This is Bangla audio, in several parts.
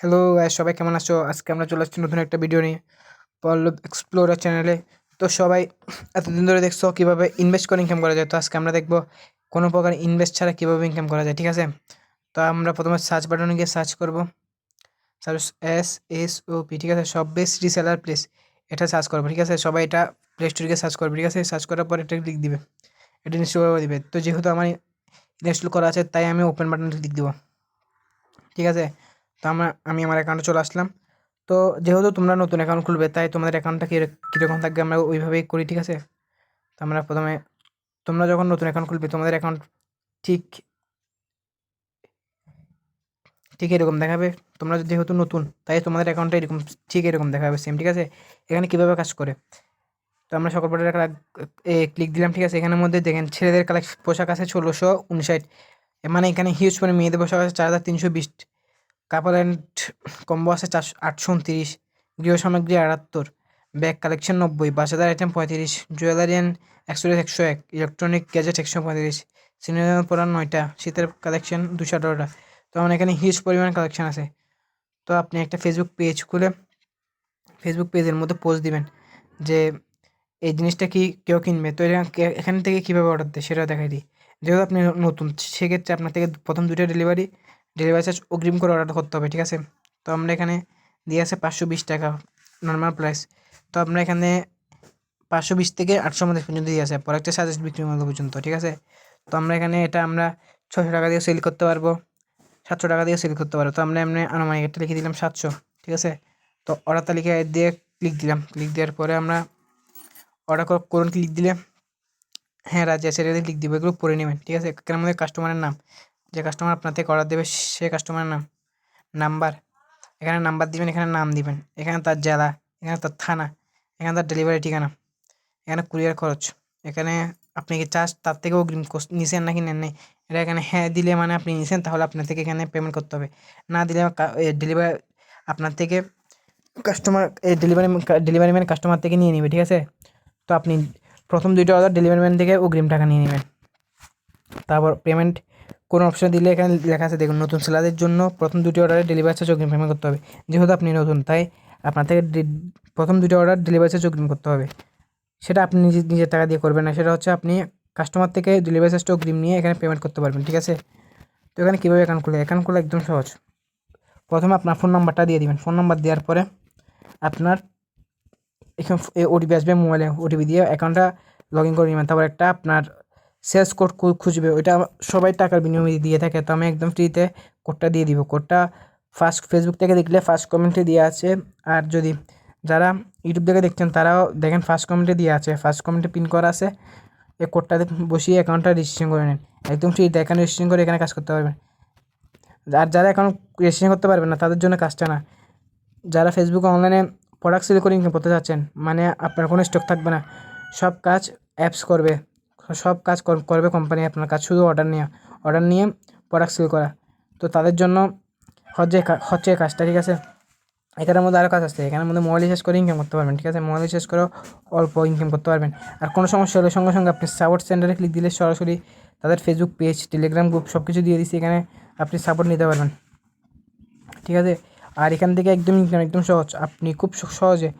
হ্যালো সবাই কেমন আছো? আজকে আমরা চলে আসছি নতুন একটা ভিডিও নিয়ে, পল্লব এক্সপ্লোরার চ্যানেলে তো সবাই, এতদিন ধরে দেখছ কীভাবে ইনভেস্ট করে ইনকাম করা যায়? তো আজকে আমরা দেখব কোনো প্রকার ইনভেস্ট ছাড়া কীভাবে ইনকাম করা যায়, ঠিক আছে? তো আমরা প্রথমে সার্চ বাটনে গিয়ে সার্চ করব। Search S S O P ঠিক আছে? সব বেস্ট রিসেলার প্লেস এটা সার্চ করব, ঠিক আছে? সবাই এটা প্লে স্টোরে গিয়ে সার্চ করবে, ঠিক আছে? সার্চ করার পর এটা ক্লিক দিবে, এটা ইনস্টল দিবে। তো যেহেতু আমার ইনস্টল করা আছে, তাই আমি ওপেন বাটনে ক্লিক দিব, ঠিক আছে? তো আমরা আমি আমার অ্যাকাউন্টে চলে আসলাম। তো যেহেতু তোমরা নতুন অ্যাকাউন্ট খুলবে, তাই তোমাদের অ্যাকাউন্টটা কী কীরকম থাকবে আমরা ওইভাবেই করি, ঠিক আছে? তো আমরা প্রথমে, তোমরা যখন নতুন অ্যাকাউন্ট খুলবে, তোমাদের অ্যাকাউন্ট ঠিক ঠিক এরকম দেখাবে। তোমরা যেহেতু নতুন, তাই তোমাদের অ্যাকাউন্টটা এরকম ঠিক এরকম দেখাবে সেম ঠিক আছে? এখানে কীভাবে কাজ করে? তো আমরা সকল প্রোডাক্ট ক্লিক দিলাম, ঠিক আছে? এখানের মধ্যে দেখেন, ছেলেদের কালেক্ট পোশাক আছে ষোলোশো উনষাট। মানে এখানে হিউজ মানে মেয়েদের পোশাক আছে চার হাজার তিনশো বিশ। কাপল অ্যান্ড কম্বো আছে চারশো, আটশো উনত্রিশ, গৃহ সামগ্রী আটাত্তর, ব্যাগ কালেকশন নব্বই বাসাদার আইটেম পঁয়ত্রিশ, জুয়েলারি অ্যান্ড অ্যাক্সেসরিজ একশো এক, ইলেকট্রনিক গ্যাজেট একশো পঁয়ত্রিশ, সিনেমা পড়ার নয়টা, শীতের কালেকশন দুশো আঠারোটা। তো আমার এখানে হিউজ পরিমাণ কালেকশন আছে। তো আপনি একটা ফেসবুক পেজ খুলে ফেসবুক পেজের মধ্যে পোস্ট দিবেন যে এই জিনিসটা কি কেউ কিনবে? তো এখান থেকে কীভাবে অর্ডার দেয় সেটা দেখাই দিই। যেহেতু আপনি নতুন, সেক্ষেত্রে আপনার থেকে প্রথম দুটো ডেলিভারি ডেলিভারি চার্জ অগ্রিম করে অর্ডার করতে হবে, ঠিক আছে? তো আমরা এখানে দিয়ে আছে পাঁচশো বিশ টাকা নর্মাল প্রাইস তো আমরা এখানে পাঁচশো বিশ থেকে আটশো মধ্যে পর্যন্ত দিয়ে আছে প্রোডাক্টের সাজেস্ট বিক্রির মধ্যে পর্যন্ত, ঠিক আছে? তো আমরা এখানে এটা আমরা ছশো টাকা দিয়ে সেল করতে পারব, সাতশো টাকা দিয়ে সেল করতে পারব। তো আমরা এমনি আনুমানিক একটা লিখে দিলাম সাতশো, ঠিক আছে? তো অর্ডার তালিকা দিয়ে ক্লিক দিলাম ক্লিক দেওয়ার পরে আমরা অর্ডার করুন ক্লিক দিলে হ্যাঁ রাজি আছে ক্লিক দিব, এগুলো পড়ে নেবেন, ঠিক আছে? এখানে আমাদের কাস্টমারের নাম। যে কাস্টমার আপনার থেকে অর্ডার দেবে সে কাস্টমারের নাম নাম্বার এখানে নাম্বার দিবেন, এখানে নাম দিবেন। এখানে তার জেলা, এখানে তার থানা, এখানে তার ডেলিভারি ঠিকানা, এখানে কুরিয়ার খরচ। এখানে আপনি কি চার্জ তার থেকেও অগ্রিম নিছেন নাকি নেন নেই? এটা এখানে হ্যাঁ দিলে মানে আপনি নিছেন, তাহলে আপনার থেকে এখানে পেমেন্ট করতে হবে। না দিলে ডেলিভারি আপনার থেকে customer delivery delivery man customer থেকে নিয়ে নেবে, ঠিক আছে? তো আপনি প্রথম দুইটা অর্ডার ডেলিভারি ম্যান থেকে অগ্রিম টাকা নিয়ে নেবেন। তারপর পেমেন্ট কোনো অপশন দিলে এখানে লেখা আছে, দেখুন, নতুন সেলারদের জন্য প্রথম দুটি অর্ডারে ডেলিভারি চার্জ অগ্রিম পেমেন্ট করতে হবে। যেহেতু আপনি নতুন, তাই আপনার থেকে প্রথম দুটি অর্ডার ডেলিভারি চার্জ অগ্রিম করতে হবে। সেটা আপনি নিজে, নিজের টাকা দিয়ে করবেন না, সেটা হচ্ছে আপনি কাস্টমার থেকে ডেলিভারি চার্জটা অগ্রিম নিয়ে এখানে পেমেন্ট করতে পারবেন, ঠিক আছে? তো এখানে কীভাবে অ্যাকাউন্ট খুলে অ্যাকাউন্ট খুলে একদম সহজ। প্রথমে আপনার ফোন নাম্বারটা দিয়ে দিবেন। ফোন নাম্বার দেওয়ার পরে আপনার এখানে ওটিপি আসবে মোবাইলে ওটিপি দিয়ে অ্যাকাউন্টটা লগ ইন করে নেবেন। তারপর একটা আপনার সেলস কোড খুঁজবে। ওইটা সবাই টাকার বিনিময়ে দিয়ে থাকে। তো আমি একদম ফ্রিতে কোডটা দিয়ে দিব। কোডটা ফার্স্ট ফেসবুক থেকে দেখলে ফার্স্ট কমেন্টে দিয়ে আছে। আর যদি যারা ইউটিউব থেকে দেখছেন, তারাও দেখেন ফার্স্ট কমেন্টে দিয়ে আছে। ফার্স্ট কমেন্টে পিন করা আছে। এই কোডটাতে বসিয়ে অ্যাকাউন্টটা রেজিস্ট্রেশন করে নেন। একদম ফ্রিতে এখানে রেজিস্ট্রেশন করে এখানে কাজ করতে পারবেন। আর যারা এখন রেজিস্ট্রেশন করতে পারবেন না, তাদের জন্য কাজটা না। যারা ফেসবুকে অনলাইনে প্রোডাক্ট সেল করে ইনকাম করতে চাচ্ছেন মানে আপনার কোনো স্টক থাকবে না। সব কাজ অ্যাপস করবে। সব কাজ করবে কোম্পানি আপনার কাজ, শুধু অর্ডার নেওয়া অর্ডার নিয়ে প্রোডাক্ট সেল করা। তো তাদের জন্য হচ্ছে হচ্ছে কাজটা, ঠিক আছে? এখানের মধ্যে আরও কাজ আছে, এখানের মধ্যে মোবাইল রিচার্জ করে ইনকাম করতে পারবেন, ঠিক আছে? মোবাইল রিচার্জ করেও অল্প ইনকাম করতে পারবেন। আর কোনো সমস্যা হলে সঙ্গে সঙ্গে আপনি সাপোর্ট সেন্টারে ক্লিক দিলে সরাসরি তাদের ফেসবুক পেজ টেলিগ্রাম গ্রুপ সব কিছু দিয়ে দিচ্ছি, এখানে আপনি সাপোর্ট নিতে পারবেন। ঠিক আছে? আর এখান থেকে একদম ইনকাম একদম সহজ। আপনি খুব সহজে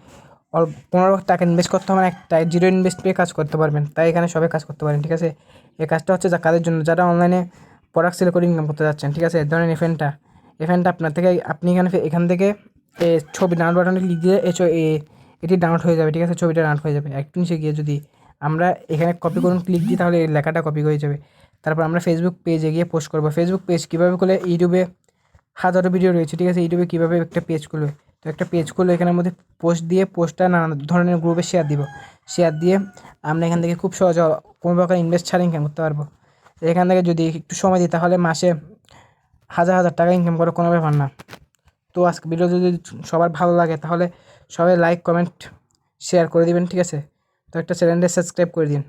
পনেরো টাকা ইনভেস্ট করতে হবে একটা জিরো ইনভেস্ট পেয়ে কাজ করতে পারবেন। তাই এখানে সবাই কাজ করতে পারেন, ঠিক আছে? এই কাজটা হচ্ছে যা কাদের জন্য, যারা অনলাইনে প্রোডাক্ট সেল করে ইনকাম করতে যাচ্ছেন, ঠিক আছে? ধরেন এফেনটা এফেনটা আপনার থেকে, আপনি এখানে এখান থেকে ছবি ডাউনলোড বাটনে ক্লিক দিয়ে এটি ডাউনলোড হয়ে যাবে, ঠিক আছে? ছবিটা ডাউনলোড হয়ে যাবে। একটু নিচে গিয়ে যদি আমরা এখানে কপি করুন ক্লিক দিই তাহলে এই লেখাটা কপি হয়ে যাবে। তারপর আমরা ফেসবুক পেজে গিয়ে পোস্ট করব। ফেসবুক পেজ কীভাবে করলে ইউটিউবে হাজারো ভিডিও রয়েছে, ঠিক আছে? ইউটিউবে কীভাবে একটা পেজ খুলবে? তো একটা পেজ খুললে এখানের মধ্যে পোস্ট দিয়ে পোস্টটা নানা ধরনের গ্রুপে শেয়ার দিব। শেয়ার দিয়ে আমরা এখান থেকে খুব সহজে কোনো প্রকার ইনভেস্ট ছাড়া ইনকাম করতে পারব। এখান থেকে যদি একটু সময় দিই, তাহলে মাসে হাজার হাজার টাকা ইনকাম করার কোনো ব্যাপার না। তো আজকে ভিডিও যদি সবার ভালো লাগে, তাহলে সবাই লাইক কমেন্ট শেয়ার করে দিবেন, ঠিক আছে? তো একটা চ্যানেলটা সাবস্ক্রাইব করে দিন।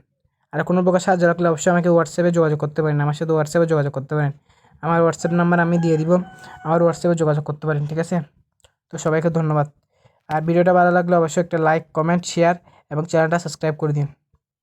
আর কোনো প্রকার সাহায্য রাখলে অবশ্যই আমাকে হোয়াটসঅ্যাপে যোগাযোগ করতে পারেন। আমার সাথে হোয়াটসঅ্যাপে যোগাযোগ করতে পারেন। আমার হোয়াটসঅ্যাপ নাম্বার আমি দিয়ে দিব। আমার হোয়াটসঅ্যাপে যোগাযোগ করতে পারেন, ঠিক আছে? তো সবাইকে ধন্যবাদ। আর ভিডিওটা ভালো লাগলে অবশ্যই একটা লাইক কমেন্ট শেয়ার এবং চ্যানেলটা সাবস্ক্রাইব করে দিন।